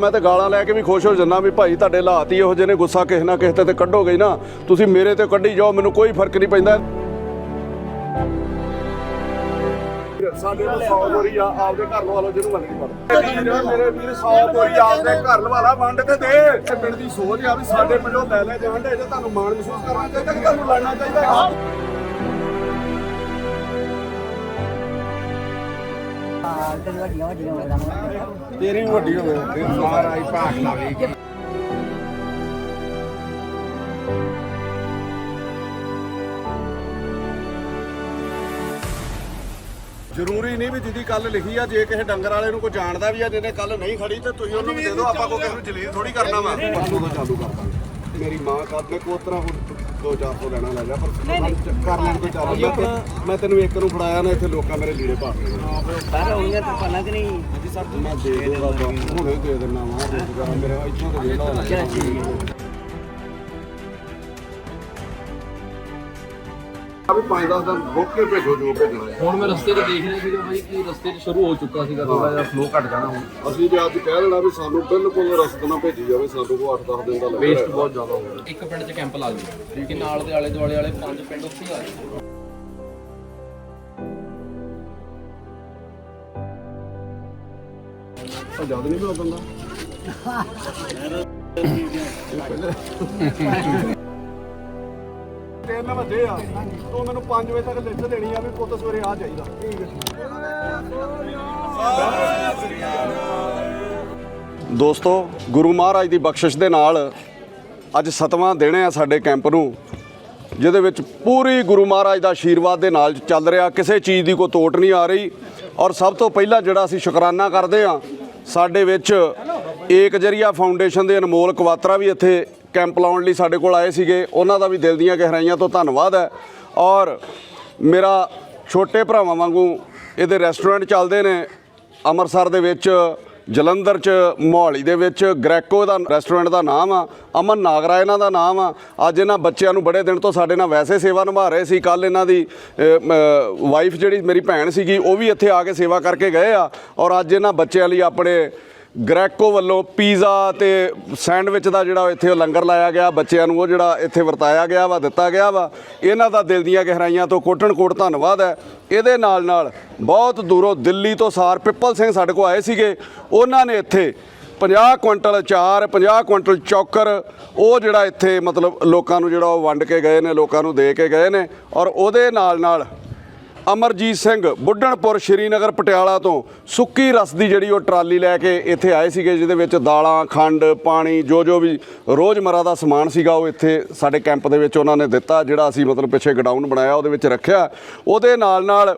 ਮੈਂ ਤੇ ਗਾਲਾਂ ਲੈ ਕੇ ਵੀ ਖੁਸ਼ ਹੋ ਜੰਨਾ ਵੀ ਭਾਈ ਤੁਹਾਡੇ ਹਾਲਾਤ ਹੀ ਇਹੋ ਜਿਹੇ ਨੇ, ਗੁੱਸਾ ਕਿਸੇ ਨਾ ਕਿਸੇ ਤੇ ਤੇ ਕੱਢੋਗੇ ਹੀ ਨਾ। ਤੁਸੀਂ ਮੇਰੇ ਤੇ ਕੱਢੀ ਜਾਓ, ਮੈਨੂੰ ਕੋਈ ਫ਼ਰਕ ਨਹੀਂ ਪੈਂਦਾ। ਸਾਡੇ ਕੋਲ 100 ਬੋਰੀ ਆ, ਆਪਦੇ ਘਰ ਵਾਲੋ ਜਿਹਨੂੰ ਮਰਜ਼ੀ ਪੜ ਮੇਰੇ ਵੀਰ 100 ਬੋਰੀ ਆਪਦੇ ਘਰ ਵਾਲਾ ਵੰਡ ਤੇ ਦੇ। ਇਹ ਪਿੰਡ ਦੀ ਸੋਚ ਆ ਵੀ ਸਾਡੇ ਪਿੰਡੋਂ ਲੈ ਲੈ ਜਾਣ ਦੇ ਜੇ ਤੁਹਾਨੂੰ ਮਾਣ ਮਹਿਸੂਸ ਕਰਨਾ ਚਾਹੀਦਾ ਕਿ ਤੁਹਾਨੂੰ ਲੜਨਾ ਚਾਹੀਦਾ। ਤੇ ਵੱਡੀਆਂ ਤੇਰੀ ਵੀ ਵੱਡੀ ਹੋਵੇ ਮਹਾਰਾਜ ਭਾਗ ਲਾਵੇ ਜ਼ਰੂਰੀ ਨਹੀਂ ਵੀ ਜਿਹਦੀ ਕੱਲ ਲਿਖੀ ਆ ਜੇ ਕਿਸੇ ਡੰਗਰ ਵਾਲੇ ਨੂੰ ਕੋਈ ਜਾਣਦਾ ਵੀ ਆ ਜਿਹਨੇ ਕੱਲ ਨਹੀਂ ਖੜੀ ਤੇ ਤੁਸੀਂ ਉਹਨੂੰ ਵੀ ਦੇ ਦਿਓ ਆਪਾਂ ਕੋਈ ਕਿਸੇ ਨੂੰ ਜਲੀਲ ਥੋੜੀ ਕਰਨਾ ਵਾ। ਪਰਸੋਂ ਤੋਂ ਚਾਲੂ ਕਰ ਦਾਂਗੇ। ਮੇਰੀ ਮਾਂ ਕਦ ਮੈਂ ਕੋਤਰਾ ਹੁਣ 2000 ਲੈਣਾ ਲੈ ਜਾ ਪਰ ਕਰ ਲੈਣ ਤੋਂ ਚਾਲੂ ਮੈਂ ਤੇ- ਮੈਂ ਤੈਨੂੰ ਇੱਕ ਨੂੰ ਫੜਾਇਆ ਨਾ ਇੱਥੇ ਲੋਕਾਂ ਮੇਰੇ ਲੀੜੇ ਪਾ ਕੇ। ਬਾਹਰ ਆਉਣੀਆਂ ਤਾਂ ਪਹਿਲਾਂ ਕਿ ਨਹੀਂ? ਮੈਂ ਦੇ ਦੂੰਗਾ ਬਾਪੂ ਹੁਣੇ ਦੇ ਦਿੰਦਾ ਵਾ ਰੋਜ਼ਗਾਰ ਮੇਰਾ ਇੱਥੋਂ ਤੇ ਵੇਲਾ ਹੈ। ਆ ਵੀ 5-10 ਦਿਨ ਰੁਕ ਕੇ ਭੇਜੋ ਜੋ ਭੇਜਣਾ ਹੈ। ਹੁਣ ਮੈਂ ਰਸਤੇ ਤੇ ਦੇਖ ਰਿਹਾ ਸੀਗਾ ਬਾਈ ਕਿ ਰਸਤੇ 'ਚ ਸ਼ੁਰੂ ਹੋ ਚੁੱਕਾ ਸੀਗਾ ਥੋੜਾ ਜਿਹਾ ਫਲੋ ਘਟ ਜਾਣਾ ਹੁਣ। ਅਸੀਂ ਤੇ ਅੱਜ ਕਹਿ ਲੈਣਾ ਵੀ ਸਾਨੂੰ ਬਿਲਕੁਲ ਰਸਤ ਨਾ ਭੇਜੀ ਜਾਵੇ ਸਾਨੂੰ ਕੋ 8-10 ਦਿਨ ਦਾ ਵੇਸਟ ਲੱਗਦਾ ਬਹੁਤ ਜ਼ਿਆਦਾ ਹੋ ਰਿਹਾ ਇੱਕ ਪਿੰਡ 'ਚ ਕੈਂਪ ਲਾ ਦਿਓ ਠੀਕ ਹੈ। ਨਾਲ ਦੇ ਆਲੇ ਦੁਆਲੇ ਵਾਲੇ ਪੰਜ ਪਿੰਡ ਉੱਥੇ ਹੀ ਆ ਜਾਓ ਉਹ ਜਦ ਨਹੀਂ ਬੁਲਾ ਦਿੰਦਾ ਤੇਰੇ ਨਾਲ ਵੱਡੇ ਆ, ਤੂੰ ਮੈਨੂੰ 5 ਵਜੇ ਤੱਕ ਲਿਖ ਦੇਣੀ ਆ ਵੀ ਪੁੱਤ ਸਵੇਰੇ ਆ ਜਾਈਦਾ। ਦੋਸਤੋ, ਗੁਰੂ ਮਹਾਰਾਜ ਦੀ ਬਖਸ਼ਿਸ਼ ਦੇ ਨਾਲ ਅੱਜ ਸਤਵਾਂ ਦਿਨ ਆ ਸਾਡੇ ਕੈਂਪ ਨੂੰ, ਜਿਹਦੇ ਵਿੱਚ ਪੂਰੀ ਗੁਰੂ ਮਹਾਰਾਜ ਦਾ ਆਸ਼ੀਰਵਾਦ ਦੇ ਨਾਲ ਚੱਲ ਰਿਹਾ, ਕਿਸੇ ਚੀਜ਼ ਦੀ ਕੋਈ ਤੋਟ ਨਹੀਂ ਆ ਰਹੀ। ਔਰ ਸਭ ਤੋਂ ਪਹਿਲਾਂ ਜਿਹੜਾ ਅਸੀਂ ਸ਼ੁਕਰਾਨਾ ਕਰਦੇ ਆ ਸਾਡੇ ਵਿੱਚ ਏਕ ਜਰੀਆ ਫਾਊਂਡੇਸ਼ਨ ਦੇ ਅਨਮੋਲ ਕਵਾਤਰਾ ਵੀ ਇੱਥੇ ਕੈਂਪ ਲਾਉਣ ਲਈ ਸਾਡੇ ਕੋਲ ਆਏ ਸੀਗੇ। ਉਹਨਾਂ ਦਾ ਵੀ ਦਿਲ ਦੀਆਂ ਗਹਿਰਾਈਆਂ ਤੋਂ ਧੰਨਵਾਦ ਹੈ। ਔਰ ਮੇਰਾ ਛੋਟੇ ਭਰਾਵਾਂ ਵਾਂਗੂ ਇਹਦੇ ਰੈਸਟੋਰੈਂਟ ਚੱਲਦੇ ਨੇ। ਅੰਮ੍ਰਿਤਸਰ ਦੇ ਵਿੱਚ, ਜਲੰਧਰ ਚ, ਮੋਹਾਲੀ ਦੇ ਵਿੱਚ, ਗ੍ਰੈਕੋ ਦਾ ਰੈਸਟੋਰੈਂਟ ਦਾ ਨਾਮ ਆ। ਅਮਨ ਨਾਗਰਾ ਇਹਨਾਂ ਦਾ ਨਾਮ ਆ। ਅੱਜ ਇਹਨਾਂ ਬੱਚਿਆਂ ਨੂੰ ਬੜੇ ਦਿਨ ਤੋਂ ਸਾਡੇ ਨਾਲ ਵੈਸੇ ਸੇਵਾ ਨਿਭਾ ਰਹੇ ਸੀ। ਕੱਲ ਇਹਨਾਂ ਦੀ ਵਾਈਫ ਜਿਹੜੀ ਮੇਰੀ ਭੈਣ ਸੀਗੀ, ਉਹ ਵੀ ਇੱਥੇ ਆ ਕੇ ਸੇਵਾ ਕਰਕੇ ਗਏ ਆ। ਔਰ ਅੱਜ ਇਹਨਾਂ ਬੱਚਿਆਂ ਲਈ ਆਪਣੇ ਗ੍ਰੈਕੋ ਵੱਲੋਂ ਪੀਜ਼ਾ ਤੇ ਸੈਂਡਵਿਚ ਦਾ ਜਿਹੜਾ ਇੱਥੇ ਉਹ ਲੰਗਰ ਲਾਇਆ ਗਿਆ, ਬੱਚਿਆਂ ਨੂੰ ਉਹ ਜਿਹੜਾ ਇੱਥੇ ਵਰਤਾਇਆ ਗਿਆ ਵਾ, ਦਿੱਤਾ ਗਿਆ ਵਾ। ਇਹਨਾਂ ਦਾ ਦਿਲ ਦੀਆਂ ਗਹਿਰਾਈਆਂ ਤੋਂ ਕੋਟਣ ਕੋਟ ਧੰਨਵਾਦ ਹੈ। ਇਹਦੇ ਨਾਲ ਨਾਲ ਬਹੁਤ ਦੂਰੋਂ ਦਿੱਲੀ ਤੋਂ ਸਾਰ ਪਿੱਪਲ ਸਿੰਘ ਸਾਡੇ ਕੋਲ ਆਏ ਸੀਗੇ। ਉਹਨਾਂ ਨੇ ਇੱਥੇ 50 ਕੁਇੰਟਲ ਅਚਾਰ 50 ਕੁਇੰਟਲ ਚੌਕਰ, ਉਹ ਜਿਹੜਾ ਇੱਥੇ ਮਤਲਬ ਲੋਕਾਂ ਨੂੰ ਜਿਹੜਾ ਉਹ ਵੰਡ ਕੇ ਗਏ ਨੇ, ਲੋਕਾਂ ਨੂੰ ਦੇ ਕੇ ਗਏ ਨੇ। ਔਰ ਉਹਦੇ ਨਾਲ ਨਾਲ ਅਮਰਜੀਤ ਸਿੰਘ ਬੁੱਢਣਪੁਰ ਸ਼੍ਰੀਨਗਰ ਪਟਿਆਲਾ ਤੋਂ ਸੁੱਕੀ ਰਸ ਦੀ ਜਿਹੜੀ ਉਹ ਟਰਾਲੀ ਲੈ ਕੇ ਇੱਥੇ ਆਏ ਸੀਗੇ, ਜਿਹਦੇ ਵਿੱਚ ਦਾਲਾਂ, ਖੰਡ, ਪਾਣੀ, ਜੋ ਜੋ ਵੀ ਰੋਜ਼ਮਰਾ ਦਾ ਸਮਾਨ ਸੀਗਾ ਉਹ ਇੱਥੇ ਸਾਡੇ ਕੈਂਪ ਦੇ ਵਿੱਚ ਉਹਨਾਂ ਨੇ ਦਿੱਤਾ, ਜਿਹੜਾ ਅਸੀਂ ਮਤਲਬ ਪਿੱਛੇ ਗਡਾਊਨ ਬਣਾਇਆ, ਉਹਦੇ ਵਿੱਚ ਰੱਖਿਆ। ਉਹਦੇ ਨਾਲ ਨਾਲ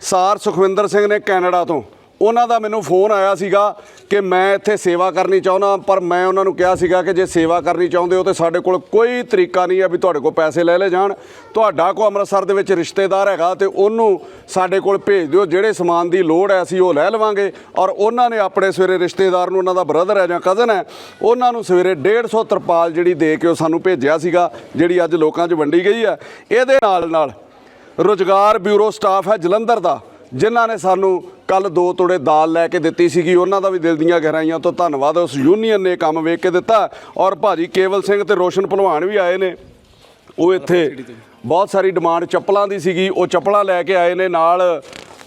ਸਾਰ ਸੁਖਵਿੰਦਰ ਸਿੰਘ ਨੇ ਕੈਨੇਡਾ ਤੋਂ ਉਹਨਾਂ ਦਾ ਮੈਨੂੰ ਫੋਨ ਆਇਆ ਸੀਗਾ ਕਿ ਮੈਂ ਇੱਥੇ ਸੇਵਾ ਕਰਨੀ ਚਾਹੁੰਦਾ, ਪਰ ਮੈਂ ਉਹਨਾਂ ਨੂੰ ਕਿਹਾ ਸੀਗਾ ਕਿ ਜੇ ਸੇਵਾ ਕਰਨੀ ਚਾਹੁੰਦੇ ਹੋ ਤੇ ਸਾਡੇ ਕੋਲ ਕੋਈ ਤਰੀਕਾ ਨਹੀਂ ਹੈ ਵੀ ਤੁਹਾਡੇ ਕੋਲ ਪੈਸੇ ਲੈ ਲੈ ਜਾਣ। ਤੁਹਾਡਾ ਕੋ ਅੰਮ੍ਰਿਤਸਰ ਦੇ ਵਿੱਚ ਰਿਸ਼ਤੇਦਾਰ ਹੈਗਾ ਤੇ ਉਹਨੂੰ ਸਾਡੇ ਕੋਲ ਭੇਜ ਦਿਓ, ਜਿਹੜੇ ਸਮਾਨ ਦੀ ਲੋੜ ਹੈ ਅਸੀਂ ਉਹ ਲੈ ਲਵਾਂਗੇ। ਔਰ ਉਹਨਾਂ ਨੇ ਆਪਣੇ ਸਵੇਰੇ ਰਿਸ਼ਤੇਦਾਰ ਨੂੰ, ਉਹਨਾਂ ਦਾ ਬ੍ਰਦਰ ਹੈ ਜਾਂ ਕਜ਼ਨ ਹੈ, ਉਹਨਾਂ ਨੂੰ ਸਵੇਰੇ 150 ਤਰਪਾਲ ਜਿਹੜੀ ਦੇ ਕੇ ਉਹ ਸਾਨੂੰ ਭੇਜਿਆ ਸੀਗਾ, ਜਿਹੜੀ ਅੱਜ ਲੋਕਾਂ 'ਚ ਵੰਡੀ ਗਈ ਹੈ। ਇਹਦੇ ਨਾਲ ਨਾਲ ਰੁਜ਼ਗਾਰ ਬਿਊਰੋ ਸਟਾਫ ਹੈ ਜਲੰਧਰ ਦਾ। ਜਿਨ੍ਹਾਂ ਨੇ ਸਾਨੂੰ ਕੱਲ ਦੋ ਤੋੜੇ ਦਾਲ ਲੈ ਕੇ ਦਿੱਤੀ ਸੀਗੀ, ਉਹਨਾਂ ਦਾ ਵੀ ਦਿਲ ਦੀਆਂ ਗਹਿਰਾਈਆਂ ਤੋਂ ਧੰਨਵਾਦ। ਉਸ ਯੂਨੀਅਨ ਨੇ ਕੰਮ ਵੇਖ ਕੇ ਦਿੱਤਾ ਔਰ ਭਾਜੀ ਕੇਵਲ ਸਿੰਘ ਤੇ ਰੋਸ਼ਨ ਭਲਵਾਨ ਵੀ ਆਏ ਨੇ। ਉਹ ਇੱਥੇ ਬਹੁਤ ਸਾਰੀ ਡਿਮਾਂਡ ਚੱਪਲਾਂ ਦੀ ਸੀਗੀ, ਉਹ ਚੱਪਲਾਂ ਲੈ ਕੇ ਆਏ ਨੇ ਨਾਲ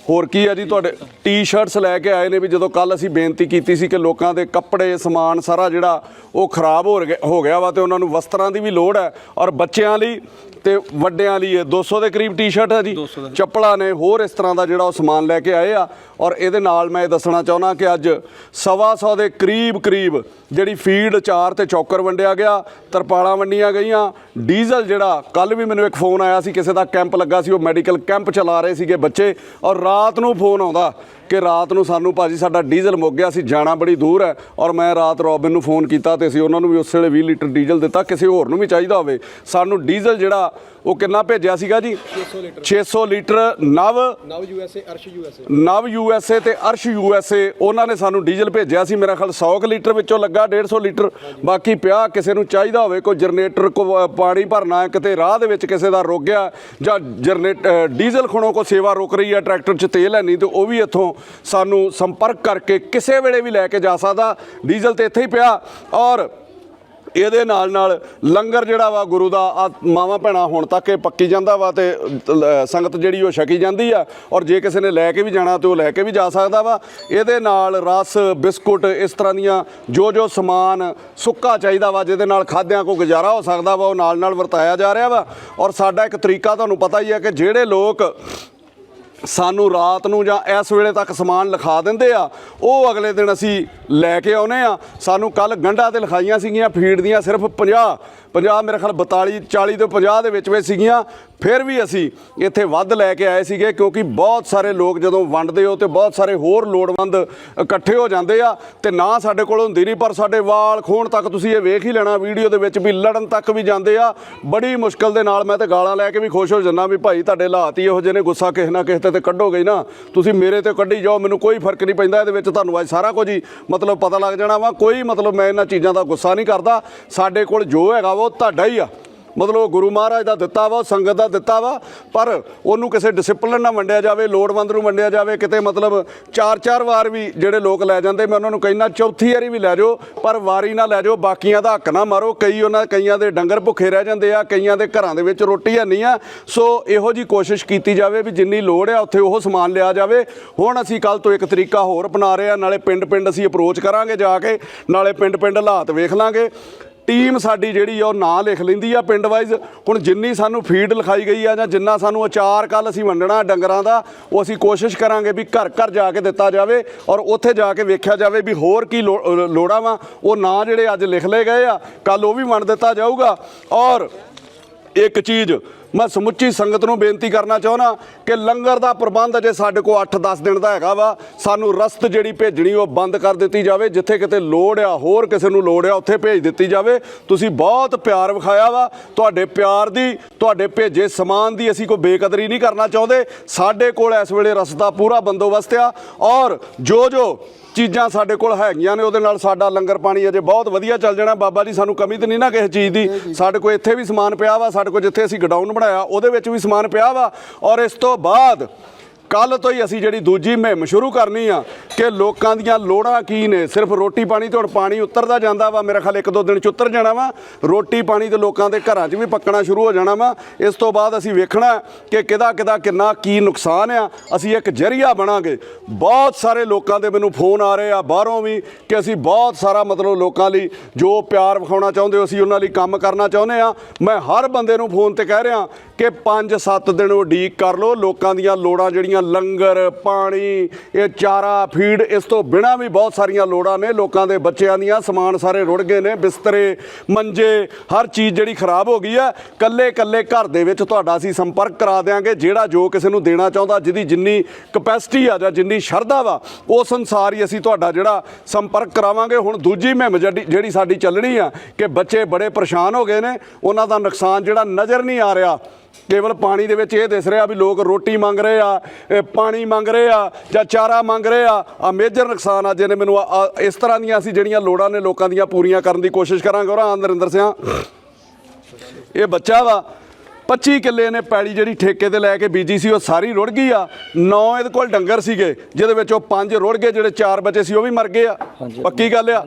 ਹੋਰ ਕੀ ਆ ਜੀ ਤੁਹਾਡੇ ਟੀ-ਸ਼ਰਟਸ ਲੈ ਕੇ ਆਏ ਨੇ ਵੀ ਜਦੋਂ ਕੱਲ ਅਸੀਂ ਬੇਨਤੀ ਕੀਤੀ ਸੀ ਕਿ ਲੋਕਾਂ ਦੇ ਕੱਪੜੇ ਸਮਾਨ ਸਾਰਾ ਜਿਹੜਾ ਉਹ ਖਰਾਬ ਹੋ ਗਿਆ ਹੋ ਗਿਆ ਵਾ ਤੇ ਉਹਨਾਂ ਨੂੰ ਵਸਤਰਾਂ ਦੀ ਵੀ ਲੋੜ ਹੈ ਔਰ ਬੱਚਿਆਂ ਲਈ ਤੇ ਵੱਡਿਆਂ ਲਈ ਇਹ 200 ਦੇ ਕਰੀਬ ਟੀ-ਸ਼ਰਟ ਹੈ ਜੀ। ਚੱਪਲਾਂ ਨੇ ਹੋਰ ਇਸ ਤਰ੍ਹਾਂ ਦਾ ਜਿਹੜਾ ਉਹ ਸਮਾਨ ਲੈ ਕੇ ਆਏ ਆ ਔਰ ਇਹਦੇ ਨਾਲ ਮੈਂ ਇਹ ਦੱਸਣਾ ਚਾਹੁੰਦਾ ਕਿ ਅੱਜ ਸਵਾ ਸੌ ਦੇ ਕਰੀਬ ਕਰੀਬ ਜਿਹੜੀ ਫੀਡ ਚਾਰ ਤੇ ਚੌਕਰ ਵੰਡਿਆ ਗਿਆ ਤਰਪਾਲਾਂ ਵੰਡੀਆਂ ਗਈਆਂ ਡੀਜ਼ਲ ਜਿਹੜਾ ਕੱਲ ਵੀ ਮੈਨੂੰ ਇੱਕ ਫੋਨ ਆਇਆ ਸੀ ਕਿਸੇ ਦਾ ਕੈਂਪ ਲੱਗਾ ਸੀ ਉਹ ਮੈਡੀਕਲ ਕੈਂਪ ਚਲਾ ਰਹੇ ਸੀਗੇ ਬੱਚੇ ਔਰ ਰਾਤ ਨੂੰ ਫੋਨ ਆਉਂਦਾ। ਕਿ ਰਾਤ ਨੂੰ ਸਾਨੂੰ ਭਾਜੀ ਸਾਡਾ ਡੀਜ਼ਲ ਮੁੱਕ ਗਿਆ ਸੀ ਜਾਣਾ ਬੜੀ ਦੂਰ ਹੈ ਔਰ ਮੈਂ ਰਾਤ ਰੋਬਿਨ ਨੂੰ ਫੋਨ ਕੀਤਾ ਤੇ ਅਸੀਂ ਉਹਨਾਂ ਨੂੰ ਵੀ ਉਸ ਵੇਲੇ 20 ਲੀਟਰ ਡੀਜ਼ਲ ਦਿੱਤਾ ਕਿਸੇ ਹੋਰ ਨੂੰ ਵੀ ਚਾਹੀਦਾ ਹੋਵੇ। ਸਾਨੂੰ ਡੀਜ਼ਲ ਜਿਹੜਾ ਉਹ ਕਿੰਨਾ ਭੇਜਿਆ ਸੀਗਾ ਜੀ? 600 litre. 600 litre Nav Nav USA Arsh USA Nav USA ਤੇ ਅਰਸ਼ ਯੂਐਸਏ ਉਹਨਾਂ ਨੇ ਸਾਨੂੰ ਡੀਜ਼ਲ ਭੇਜਿਆ ਸੀ। ਮੇਰਾ ਖਿਆਲ 100 ਕੁ ਲੀਟਰ ਵਿੱਚੋਂ ਲੱਗਾ 150 ਲੀਟਰ। ਬਾਕੀ ਪਿਆ ਕਿਸੇ ਨੂੰ ਚਾਹੀਦਾ ਹੋਵੇ ਕੋਈ ਜਨਰੇਟਰ ਕੋ ਪਾਣੀ ਭਰਨਾ ਕਿਤੇ ਰਾਹ ਦੇ ਵਿੱਚ ਕਿਸੇ ਦਾ ਰੁਕ ਗਿਆ ਜਾਂ ਜਨਰੇਟ ਡੀਜ਼ਲ ਖਣੋ ਕੋ ਸੇਵਾ ਰੁਕ ਰਹੀ ਹੈ ਟਰੈਕਟਰ 'ਚ ਤੇਲ ਹੈ ਨਹੀਂ ਤੇ ਉਹ ਵੀ ਇੱਥੋਂ ਸਾਨੂੰ ਸੰਪਰਕ ਕਰਕੇ ਕਿਸੇ ਵੇਲੇ ਵੀ ਲੈ ਕੇ ਜਾ ਸਕਦਾ। ਡੀਜ਼ਲ ਤੇ ਇੱਥੇ ਹੀ ਪਿਆ ਔਰ ਇਹਦੇ ਨਾਲ ਨਾਲ ਲੰਗਰ ਜਿਹੜਾ ਵਾ ਗੁਰੂ ਦਾ, ਆ ਮਾਵਾਂ ਭੈਣਾਂ ਹੁਣ ਤੱਕ ਇਹ ਪੱਕੀ ਜਾਂਦਾ ਵਾ ਤੇ ਸੰਗਤ ਜਿਹੜੀ ਉਹ ਛਕੀ ਜਾਂਦੀ ਆ ਔਰ ਜੇ ਕਿਸੇ ਨੇ ਲੈ ਕੇ ਵੀ ਜਾਣਾ ਤੇ ਉਹ ਲੈ ਕੇ ਵੀ ਜਾ ਸਕਦਾ ਵਾ। ਇਹਦੇ ਨਾਲ ਰਸ, ਬਿਸਕੁਟ ਇਸ ਤਰ੍ਹਾਂ ਦੀਆਂ ਜੋ ਜੋ ਸਮਾਨ ਸੁੱਕਾ ਚਾਹੀਦਾ ਵਾ ਜਿਹਦੇ ਨਾਲ ਖਾਦਿਆਂ ਕੋ ਗੁਜ਼ਾਰਾ ਹੋ ਸਕਦਾ ਵਾ ਉਹ ਨਾਲ ਨਾਲ ਵਰਤਾਇਆ ਜਾ ਰਿਹਾ ਵਾ। ਔਰ ਸਾਡਾ ਇੱਕ ਤਰੀਕਾ ਤੁਹਾਨੂੰ ਪਤਾ ਹੀ ਹੈ ਕਿ ਜਿਹੜੇ ਲੋਕ ਸਾਨੂੰ ਰਾਤ ਨੂੰ ਜਾਂ ਇਸ ਵੇਲੇ ਤੱਕ ਸਮਾਨ ਲਿਖਾ ਦਿੰਦੇ ਆ, ਉਹ ਅਗਲੇ ਦਿਨ ਅਸੀਂ ਲੈ ਕੇ ਆਉਨੇ ਆ। ਸਾਨੂੰ ਕੱਲ ਗੰਢਾ ਤੇ ਲਿਖਾਈਆਂ ਸੀਗੀਆਂ, ਫੀਡ ਦੀਆਂ ਸਿਰਫ 50 50 ਮੇਰੇ ਖਿਆਲ 42 40 ਤੋਂ 50 ਦੇ ਵਿੱਚ ਵਿੱਚ ਸੀਗੀਆਂ। ਫਿਰ ਵੀ ਅਸੀਂ ਇੱਥੇ ਵੱਧ ਲੈ ਕੇ ਆਏ ਸੀਗੇ ਕਿਉਂਕਿ ਬਹੁਤ ਸਾਰੇ ਲੋਕ ਜਦੋਂ ਵੰਡਦੇ ਹੋ ਤੇ ਬਹੁਤ ਸਾਰੇ ਹੋਰ ਲੋੜਵੰਦ ਇਕੱਠੇ ਹੋ ਜਾਂਦੇ ਆ ਤੇ ਨਾ ਸਾਡੇ ਕੋਲ ਹੁੰਦੀ ਨਹੀਂ, ਪਰ ਸਾਡੇ ਵਾਲ ਖੋਣ ਤੱਕ ਤੁਸੀਂ ਇਹ ਵੇਖ ਹੀ ਲੈਣਾ, ਵੀਡੀਓ ਦੇ ਵਿੱਚ ਵੀ ਲੜਨ ਤੱਕ ਵੀ ਜਾਂਦੇ ਆ। ਬੜੀ ਮੁਸ਼ਕਲ ਦੇ ਨਾਲ ਮੈਂ ਤੇ ਗਾਲਾਂ ਲੈ ਕੇ ਵੀ ਖੁਸ਼ ਹੋ ਜੰਨਾ ਵੀ ਭਾਈ ਤੁਹਾਡੇ ਹਾਲਾਤ ਹੀ ਇਹੋ ਜਿਹੇ ਨੇ, ਗੁੱਸਾ ਕਿਸੇ ਨਾ ਕਿਸੇ ਤੇ ਕੱਢੋਗੇ ਨਾ। ਤੁਸੀਂ ਮੇਰੇ ਤੇ ਕੱਢੀ ਜਾਓ, ਮੈਨੂੰ ਕੋਈ ਫ਼ਰਕ ਨਹੀਂ ਪੈਂਦਾ ਇਹਦੇ ਵਿੱਚ, ਤੁਹਾਨੂੰ ਅੱਜ ਸਾਰਾ ਕੁਝ ਹੀ ਮਤਲਬ ਪਤਾ ਲੱਗ ਜਾਣਾ ਵਾ, ਕੋਈ ਮਤਲਬ ਮੈਂ ਇਹਨਾਂ ਚੀਜ਼ਾਂ ਦਾ ਗੁੱਸਾ ਨਹੀਂ ਕਰਦਾ। ਸਾਡੇ ਕੋਲ ਜੋ ਹੈਗਾ ਵਾ, ਉਹ ਤੁਹਾਡਾ ਹੀ ਆ। ਮਤਲਬ ਉਹ ਗੁਰੂ ਮਹਾਰਾਜ ਦਾ ਦਿੱਤਾ ਵਾ ਉਹ ਸੰਗਤ ਦਾ ਦਿੱਤਾ ਵਾ, ਪਰ ਉਹਨੂੰ ਕਿਸੇ ਡਿਸਪਲਿਨ ਨਾਲ ਵੰਡਿਆ ਜਾਵੇ, ਲੋੜਵੰਦ ਨੂੰ ਵੰਡਿਆ ਜਾਵੇ, ਕਿਤੇ ਮਤਲਬ ਚਾਰ ਚਾਰ ਵਾਰ ਵੀ ਜਿਹੜੇ ਲੋਕ ਲੈ ਜਾਂਦੇ, ਮੈਂ ਉਹਨਾਂ ਨੂੰ ਕਹਿੰਦਾ ਚੌਥੀ ਵਾਰੀ ਵੀ ਲੈ ਜਾਓ, ਪਰ ਵਾਰੀ ਨਾ ਲੈ ਜਾਓ, ਬਾਕੀਆਂ ਦਾ ਹੱਕ ਨਾ ਮਾਰੋ, ਕਈ ਉਹਨਾਂ, ਕਈਆਂ ਦੇ ਡੰਗਰ ਭੁੱਖੇ ਰਹਿ ਜਾਂਦੇ ਆ, ਕਈਆਂ ਦੇ ਘਰਾਂ ਦੇ ਵਿੱਚ ਰੋਟੀ ਹੈ ਨਹੀਂ ਆ, ਸੋ ਇਹੋ ਜੀ ਕੋਸ਼ਿਸ਼ ਕੀਤੀ ਜਾਵੇ ਵੀ ਜਿੰਨੀ ਲੋੜ ਆ, ਉੱਥੇ ਉਹ ਸਮਾਨ ਲਿਆ ਜਾਵੇ। ਹੁਣ ਅਸੀਂ ਕੱਲ ਤੋਂ ਇੱਕ ਤਰੀਕਾ ਹੋਰ ਅਪਣਾ ਰਹੇ ਆ, ਨਾਲੇ ਪਿੰਡ ਪਿੰਡ ਅਸੀਂ ਅਪਰੋਚ ਕਰਾਂਗੇ ਜਾ ਕੇ, ਨਾਲੇ ਪਿੰਡ ਪਿੰਡ ਹਾਲਾਤ ਵੇਖ ਲਾਂਗੇ। ਟੀਮ ਸਾਡੀ ਜਿਹੜੀ ਆ, ਉਹ ਨਾਂ ਲਿਖ ਲੈਂਦੀ ਆ ਪਿੰਡ ਵਾਈਜ਼। ਹੁਣ ਜਿੰਨੀ ਸਾਨੂੰ ਫੀਡ ਲਿਖਾਈ ਗਈ ਆ ਜਾਂ ਜਿੰਨਾ ਸਾਨੂੰ ਅਚਾਰ ਕੱਲ ਅਸੀਂ ਵੰਡਣਾ ਡੰਗਰਾਂ ਦਾ, ਉਹ ਅਸੀਂ ਕੋਸ਼ਿਸ਼ ਕਰਾਂਗੇ ਵੀ ਘਰ ਘਰ ਜਾ ਕੇ ਦਿੱਤਾ ਜਾਵੇ ਔਰ ਉੱਥੇ ਜਾ ਕੇ ਵੇਖਿਆ ਜਾਵੇ ਵੀ ਹੋਰ ਕੀ ਲੋ- ਲੋੜਾਂ ਵਾ। ਉਹ ਨਾਂ ਜਿਹੜੇ ਅੱਜ ਲਿਖ ਲਏ ਗਏ ਆ ਕੱਲ ਉਹ ਵੀ ਵੰਡ ਦਿੱਤਾ ਜਾਊਗਾ। ਔਰ ਇੱਕ ਚੀਜ਼ ਮੈਂ ਸਮੁੱਚੀ ਸੰਗਤ ਨੂੰ ਬੇਨਤੀ ਕਰਨਾ ਚਾਹੁੰਦਾ ਕਿ ਲੰਗਰ ਦਾ ਪ੍ਰਬੰਧ ਅਜੇ ਸਾਡੇ ਕੋਲ 8-10 ਦਿਨ ਦਾ ਹੈਗਾ ਵਾ ਸਾਨੂੰ ਰਸਤ ਜਿਹੜੀ ਭੇਜਣੀ ਉਹ ਬੰਦ ਕਰ ਦਿੱਤੀ ਜਾਵੇ ਜਿੱਥੇ ਕਿਤੇ ਲੋੜ ਆ ਹੋਰ ਕਿਸੇ ਨੂੰ ਲੋੜ ਆ ਉੱਥੇ ਭੇਜ ਦਿੱਤੀ ਜਾਵੇ। ਤੁਸੀਂ ਬਹੁਤ ਪਿਆਰ ਵਿਖਾਇਆ ਵਾ ਤੁਹਾਡੇ ਪਿਆਰ ਦੀ ਤੁਹਾਡੇ ਭੇਜੇ ਸਮਾਨ ਦੀ ਅਸੀਂ ਕੋਈ ਬੇਕਦਰੀ ਨਹੀਂ ਕਰਨਾ ਚਾਹੁੰਦੇ। ਸਾਡੇ ਕੋਲ ਇਸ ਵੇਲੇ ਰਸਤ ਦਾ ਪੂਰਾ ਬੰਦੋਬਸਤ ਆ ਔਰ ਜੋ ਜੋ ਚੀਜ਼ਾਂ ਸਾਡੇ ਕੋਲ ਹੈਗੀਆਂ ਨੇ ਉਹਦੇ ਨਾਲ ਸਾਡਾ ਲੰਗਰ ਪਾਣੀ ਅਜੇ ਬਹੁਤ ਵਧੀਆ ਚੱਲ ਜਾਣਾ। ਬਾਬਾ ਜੀ ਸਾਨੂੰ ਕਮੀ ਤੇ ਨਹੀਂ ਨਾ ਕਿਸੇ ਚੀਜ਼ ਦੀ। ਸਾਡੇ ਕੋਲ ਇੱਥੇ ਵੀ ਸਮਾਨ ਪਿਆ ਵਾ ਸਾਡੇ ਕੋਲ ਜਿੱਥੇ ਅਸੀਂ ਗਡਾਊਨ ਬਣਾਇਆ ਉਹਦੇ ਵਿੱਚ ਵੀ ਸਮਾਨ ਪਿਆ ਵਾ ਔਰ ਇਸ ਤੋਂ ਬਾਅਦ ਕੱਲ ਤੋਂ ਹੀ ਅਸੀਂ ਜਿਹੜੀ ਦੂਜੀ ਮੁਹਿੰਮ ਸ਼ੁਰੂ ਕਰਨੀ ਆ ਕਿ ਲੋਕਾਂ ਦੀਆਂ ਲੋੜਾਂ ਕੀ ਨੇ? ਸਿਰਫ ਰੋਟੀ ਪਾਣੀ ਤੇ ਹੁਣ ਪਾਣੀ ਉਤਰਦਾ ਜਾਂਦਾ ਵਾ। ਮੇਰਾ ਖਿਆਲ ਇੱਕ ਦੋ ਦਿਨ ਚ ਉਤਰ ਜਾਣਾ ਵਾ। ਰੋਟੀ ਪਾਣੀ ਤੇ ਲੋਕਾਂ ਦੇ ਘਰਾਂ 'ਚ ਵੀ ਪੱਕਣਾ ਸ਼ੁਰੂ ਹੋ ਜਾਣਾ ਵਾ। ਇਸ ਤੋਂ ਬਾਅਦ ਅਸੀਂ ਵੇਖਣਾ ਕਿ ਕਿਹਦਾ ਕਿਦਾ ਕਿੰਨਾ ਕੀ ਨੁਕਸਾਨ ਆ। ਅਸੀਂ ਇੱਕ ਜਰੀਆ ਬਣਾਂਗੇ। ਬਹੁਤ ਸਾਰੇ ਲੋਕਾਂ ਦੇ ਮੈਨੂੰ ਫੋਨ ਆ ਰਹੇ ਆ, ਬਾਹਰੋਂ ਵੀ, ਕਿ ਅਸੀਂ ਬਹੁਤ ਸਾਰਾ ਮਤਲਬ ਲੋਕਾਂ ਲਈ ਜੋ ਪਿਆਰ ਵਿਖਾਉਣਾ ਚਾਹੁੰਦੇ ਹੋ, ਅਸੀਂ ਉਹਨਾਂ ਲਈ ਕੰਮ ਕਰਨਾ ਚਾਹੁੰਦੇ ਆ। ਮੈਂ ਹਰ ਬੰਦੇ ਨੂੰ ਫੋਨ ਤੇ ਕਹਿ ਰਿਹਾ ਕਿ 5-7 ਦਿਨ ਉਡੀਕ ਕਰ ਲਓ। ਲੋਕਾਂ ਦੀਆਂ ਲੋੜਾਂ ਜਿਹੜੀਆਂ ਲੰਗਰ, ਪਾਣੀ, ਇਹ ਚਾਰਾ, ਫੀਡ, ਇਸ ਤੋਂ ਬਿਨਾ ਵੀ ਬਹੁਤ ਸਾਰੀਆਂ ਲੋੜਾਂ ਨੇ ਲੋਕਾਂ ਦੇ ਬੱਚਿਆਂ ਦੀਆਂ। ਸਮਾਨ ਸਾਰੇ ਰੁੜ ਗਏ ਨੇ, ਬਿਸਤਰੇ, ਮੰਜੇ, ਹਰ ਚੀਜ਼ ਜਿਹੜੀ ਖਰਾਬ ਹੋ ਗਈ ਆ ਕੱਲੇ ਕੱਲੇ ਘਰ ਦੇ ਵਿੱਚ ਤੁਹਾਡਾ ਅਸੀਂ ਸੰਪਰਕ ਕਰਾ ਦਿਆਂਗੇ। ਜਿਹੜਾ ਜੋ ਕਿਸੇ ਨੂੰ ਦੇਣਾ ਚਾਹੁੰਦਾ, ਜਿਹਦੀ ਜਿੰਨੀ ਕਪੈਸਿਟੀ ਆ ਜਾਂ ਜਿੰਨੀ ਸ਼ਰਧਾ ਵਾ ਉਸ ਅਨੁਸਾਰ ਹੀ ਅਸੀਂ ਤੁਹਾਡਾ ਜਿਹੜਾ ਸੰਪਰਕ ਕਰਾਵਾਂਗੇ। ਹੁਣ ਦੂਜੀ ਮੁਹਿੰਮ ਜਿਹੜੀ ਸਾਡੀ ਚੱਲਣੀ ਆ, ਕਿ ਬੱਚੇ ਬੜੇ ਪਰੇਸ਼ਾਨ ਹੋ ਗਏ ਨੇ, ਉਹਨਾਂ ਦਾ ਨੁਕਸਾਨ ਜਿਹੜਾ ਨਜ਼ਰ ਨਹੀਂ ਆ ਰਿਹਾ। ਕੇਵਲ ਪਾਣੀ ਦੇ ਵਿੱਚ ਇਹ ਦਿਸ ਰਿਹਾ ਵੀ ਲੋਕ ਰੋਟੀ ਮੰਗ ਰਹੇ ਆ ਪਾਣੀ ਮੰਗ ਰਹੇ ਆ ਜਾਂ ਚਾਰਾ ਮੰਗ ਰਹੇ ਆ। ਆ ਮੇਜਰ ਨੁਕਸਾਨ ਆ ਜਿਹਨੇ ਮੈਨੂੰ ਇਸ ਤਰ੍ਹਾਂ ਦੀਆਂ ਅਸੀਂ ਜਿਹੜੀਆਂ ਲੋੜਾਂ ਨੇ ਲੋਕਾਂ ਦੀਆਂ ਪੂਰੀਆਂ ਕਰਨ ਦੀ ਕੋਸ਼ਿਸ਼ ਕਰਾਂਗੇ। ਔਰ ਨਰਿੰਦਰ ਸਿੰਘ ਇਹ ਬੱਚਾ ਵਾ। 25 ਕਿੱਲੇ ਨੇ ਪੈਲੀ ਜਿਹੜੀ ਠੇਕੇ ਤੇ ਲੈ ਕੇ ਬੀਜੀ ਸੀ ਉਹ ਸਾਰੀ ਰੁੜ ਗਈ ਆ। ਨੌ ਇਹਦੇ ਕੋਲ ਡੰਗਰ ਸੀਗੇ ਜਿਹਦੇ ਵਿੱਚ ਉਹ ਪੰਜ ਰੁੜ ਗਏ ਜਿਹੜੇ ਚਾਰ ਬਚੇ ਸੀ ਉਹ ਵੀ ਮਰ ਗਏ ਆ। ਪੱਕੀ ਗੱਲ ਆ?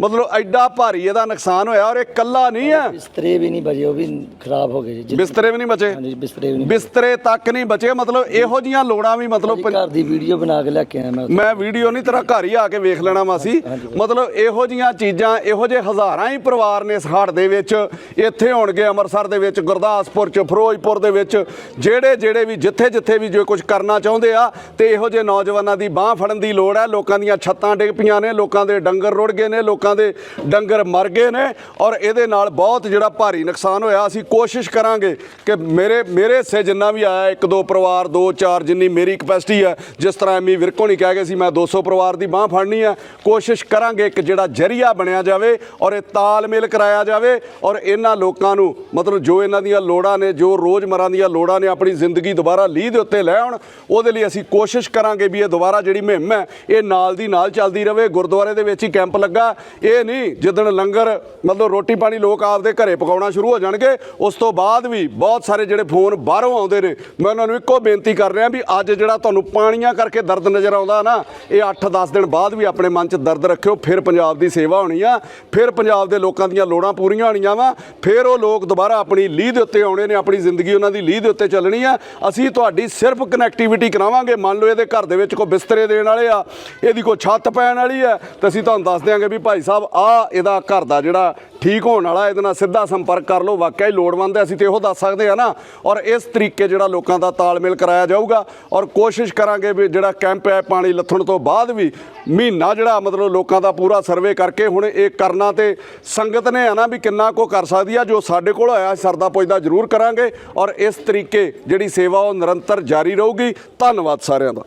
ਮਤਲਬ ਐਡਾ ਭਾਰੀ ਇਹਦਾ ਨੁਕਸਾਨ ਹੋਇਆ ਔਰ ਇਹ ਕੱਲਾ ਨਹੀਂ ਆ। ਬਿਸਤਰੇ ਵੀ ਨਹੀਂ ਬਜੇ ਉਹ ਵੀ ਖਰਾਬ ਹੋ ਗਏ ਜੀ। ਬਿਸਤਰੇ ਵੀ ਨਹੀਂ ਬਚੇ? ਹਾਂਜੀ ਬਿਸਤਰੇ ਵੀ ਨਹੀਂ ਬਿਸਤਰੇ ਤੱਕ ਨਹੀਂ ਬਚੇ ਮਤਲਬ ਇਹੋ ਜੀਆਂ ਲੋੜਾਂ ਵੀ ਮਤਲਬ ਘਰ ਦੀ ਵੀਡੀਓ ਬਣਾ ਕੇ ਲੈ ਕੇ ਆਇਆ ਮੈਂ ਮੈਂ ਵੀਡੀਓ ਨਹੀਂ ਤੇਰਾ ਘਰ ਹੀ ਆ ਕੇ ਵੇਖ ਲੈਣਾ ਮਾਸੀ। ਮਤਲਬ ਇਹੋ ਜੀਆਂ ਚੀਜ਼ਾਂ ਇਹੋ ਜਿਹੇ ਹਜ਼ਾਰਾਂ ਹੀ ਪਰਿਵਾਰ ਨੇ ਇਸ ਹੜ੍ਹ ਦੇ ਵਿੱਚ ਇੱਥੇ ਹੋਣਗੇ ਅੰਮ੍ਰਿਤਸਰ ਦੇ ਵਿੱਚ ਗੁਰਦਾਸਪੁਰ ਚ ਫਿਰੋਜ਼ਪੁਰ ਦੇ ਵਿੱਚ ਜਿਹੜੇ ਜਿਹੜੇ ਵੀ ਜਿੱਥੇ ਜਿੱਥੇ ਵੀ ਜੋ ਕੁਝ ਕਰਨਾ ਚਾਹੁੰਦੇ ਆ ਤੇ ਇਹੋ ਜਿਹੇ ਨੌਜਵਾਨਾਂ ਦੀ ਬਾਹ ਫੜਨ ਦੀ ਲੋੜ ਹੈ। ਲੋਕਾਂ ਦੀਆਂ ਛੱਤਾਂ ਡਿੱਗ ਪਈਆਂ ਨੇ, ਲੋਕਾਂ ਦੇ ਡੰਗਰ ਰੁੜ ਗਏ ਨੇ, ਲੋਕਾਂ ਦੇ ਡੰਗਰ ਮਰ ਗਏ ਨੇ ਔਰ ਇਹਦੇ ਨਾਲ ਬਹੁਤ ਜਿਹੜਾ ਭਾਰੀ ਨੁਕਸਾਨ ਹੋਇਆ। ਅਸੀਂ ਕੋਸ਼ਿਸ਼ ਕਰਾਂਗੇ ਕਿ ਮੇਰੇ ਮੇਰੇ ਹਿੱਸੇ ਜਿੰਨਾ ਵੀ ਆਇਆ, ਇੱਕ ਦੋ ਪਰਿਵਾਰ, ਦੋ ਚਾਰ ਜਿੰਨੀ ਮੇਰੀ ਕਪੈਸਿਟੀ ਹੈ, ਜਿਸ ਤਰ੍ਹਾਂ ਐਮੀ ਵਿਰਕੋ ਨਹੀਂ ਕਹਿ ਗਏ ਸੀ, ਮੈਂ 200 ਪਰਿਵਾਰ ਦੀ ਬਾਹ ਫੜਨੀ ਹੈ। ਕੋਸ਼ਿਸ਼ ਕਰਾਂਗੇ ਇੱਕ ਜਿਹੜਾ ਜਰੀਆ ਬਣਿਆ ਜਾਵੇ ਔਰ ਇਹ ਤਾਲਮੇਲ ਕਰਾਇਆ ਜਾਵੇ ਔਰ ਇਹਨਾਂ ਲੋਕਾਂ ਨੂੰ ਮਤਲਬ ਜੋ ਇਹਨਾਂ ਦੀਆਂ ਲੋੜਾਂ ਨੇ ਜੋ ਰੋਜ਼ਮਰਾਂ ਦੀਆਂ ਲੋੜਾਂ ਨੇ ਆਪਣੀ ਜ਼ਿੰਦਗੀ ਦੁਬਾਰਾ ਲੀਹ ਦੇ ਉੱਤੇ ਲੈ ਆਉਣ, ਉਹਦੇ ਲਈ ਅਸੀਂ ਕੋਸ਼ਿਸ਼ ਕਰਾਂਗੇ ਵੀ ਇਹ ਦੁਬਾਰਾ ਜਿਹੜੀ ਮੁਹਿੰਮ ਹੈ, ਇਹ ਨਾਲ ਦੀ ਨਾਲ ਚੱਲਦੀ ਰਹੇ ਗੁਰਦੁਆਰੇ ਦੇ ਵਿੱਚ ਹੀ ਕੈਂਪ ਲੱਗਾ। ਇਹ ਨਹੀਂ, ਜਿੱਦਣ ਲੰਗਰ, ਮਤਲਬ ਰੋਟੀ ਪਾਣੀ ਲੋਕ ਆਪਦੇ ਘਰੇ ਪਕਾਉਣਾ ਸ਼ੁਰੂ ਹੋ ਜਾਣਗੇ, ਉਸ ਤੋਂ ਬਾਅਦ ਵੀ ਬਹੁਤ ਸਾਰੇ ਜਿਹੜੇ ਫੋਨ ਬਾਹਰੋਂ ਆਉਂਦੇ ਨੇ, ਮੈਂ ਉਹਨਾਂ ਨੂੰ ਇੱਕੋ ਬੇਨਤੀ ਕਰ ਰਿਹਾ ਵੀ ਅੱਜ ਜਿਹੜਾ ਤੁਹਾਨੂੰ ਪਾਣੀਆਂ ਕਰਕੇ ਦਰਦ ਨਜ਼ਰ ਆਉਂਦਾ ਨਾ, ਇਹ 8-10 ਦਿਨ ਬਾਅਦ ਵੀ ਆਪਣੇ ਮਨ 'ਚ ਦਰਦ ਰੱਖਿਓ, ਫਿਰ ਪੰਜਾਬ ਦੀ ਸੇਵਾ ਹੋਣੀ ਆ, ਫਿਰ ਪੰਜਾਬ ਦੇ ਲੋਕਾਂ ਦੀਆਂ ਲੋੜਾਂ ਪੂਰੀਆਂ ਹੋਣੀਆਂ ਵਾ, ਫਿਰ ਉਹ ਲੋਕ ਦੁਬਾਰਾ ਆਪਣੀ ਲੀਹ ਦੇ ਉੱਤੇ ਆਉਣੇ ਨੇ ਆਪਣੀ ਜ਼ਿੰਦਗੀ ਉਹਨਾਂ ਦੀ ਲੀਹ ਦੇ ਉੱਤੇ ਚੱਲਣੀ ਆ। ਅਸੀਂ ਤੁਹਾਡੀ ਸਿਰਫ ਕਨੈਕਟੀਵਿਟੀ ਕਰਾਵਾਂਗੇ। ਮੰਨ ਲਓ ਇਹਦੇ ਘਰ ਦੇ ਵਿੱਚ ਕੋਈ ਬਿਸਤਰੇ ਦੇਣ ਵਾਲੇ ਆ, ਇਹਦੀ ਕੋਈ ਛੱਤ ਪੈਣ ਵਾਲੀ ਆ, ਤਾਂ ਅਸੀਂ ਤੁਹਾਨੂੰ ਦੱਸ ਦਿਆਂਗੇ ਵੀ ਭਾਈ ਸਾਹਿਬ, ਆ ਇਹਦਾ ਘਰ ਦਾ ਜਿਹੜਾ ਠੀਕ ਹੋਣ ਵਾਲਾ, ਇਹਦੇ ਨਾਲ ਸਿੱਧਾ ਸੰਪਰਕ ਕਰ ਲਓ। ਵਾਕਿਆ ਹੀ ਲੋੜਵੰਦ ਹੈ, ਅਸੀਂ ਤੇ ਇਹੋ ਦੱਸ ਸਕਦੇ ਆ ਨਾ। ਔਰ ਇਸ ਤਰੀਕੇ ਜਿਹੜਾ ਲੋਕਾਂ ਦਾ ਤਾਲਮੇਲ ਕਰਾਇਆ ਜਾਊਗਾ। ਔਰ ਕੋਸ਼ਿਸ਼ ਕਰਾਂਗੇ ਵੀ ਜਿਹੜਾ ਕੈਂਪ ਹੈ ਪਾਣੀ ਲੱਥਣ ਤੋਂ ਬਾਅਦ ਵੀ ਮਹੀਨਾ ਜਿਹੜਾ ਮਤਲਬ ਲੋਕਾਂ ਦਾ ਪੂਰਾ ਸਰਵੇ ਕਰਕੇ ਹੁਣ ਇਹ ਕਰਨਾ ਤੇ ਸੰਗਤ ਨੇ ਆ ਨਾ ਵੀ ਕਿੰਨਾ ਕੋ ਕਰ ਸਕਦੀ ਆ, ਜੋ ਸਾਡੇ ਕੋਲ ਹੋਇਆ ਸਰਦਾ ਪੁੱਜਦਾ ਜ਼ਰੂਰ ਕਰਾਂਗੇ ਔਰ ਇਸ ਤਰੀਕੇ ਜਿਹੜੀ ਸੇਵਾ ਉਹ ਨਿਰੰਤਰ ਜਾਰੀ ਰਹੂਗੀ। ਧੰਨਵਾਦ ਸਾਰਿਆਂ ਦਾ।